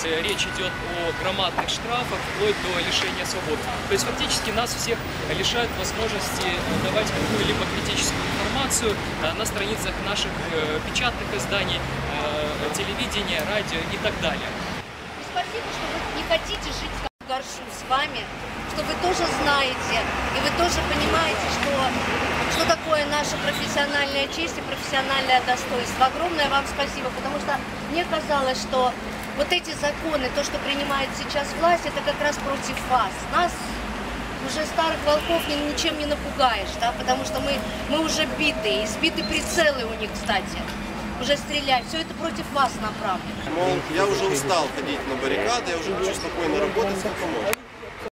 речь идет о громадных штрафах, вплоть до лишения свободы. То есть фактически нас всех лишают возможности э, давать какую-либо критическую информацию э, на страницах наших э, печатных изданий, телевидения, радио и так далее. Спасибо, что вы не хотите жить как горшу с вами, что вы тоже знаете, и вы тоже понимаете, что, что такое наша профессиональная честь и профессиональное достоинство. Огромное вам спасибо, потому что мне казалось, что вот эти законы, то, что принимает сейчас власть, это как раз против вас. Нас уже старых волков ни- ничем не напугаешь, да, потому что мы, мы уже битые, и сбиты прицелы у них, кстати, уже стрелять. Все это против вас направлено. Мол, я уже устал ходить на баррикады, я уже хочу спокойно работать, сколько можно.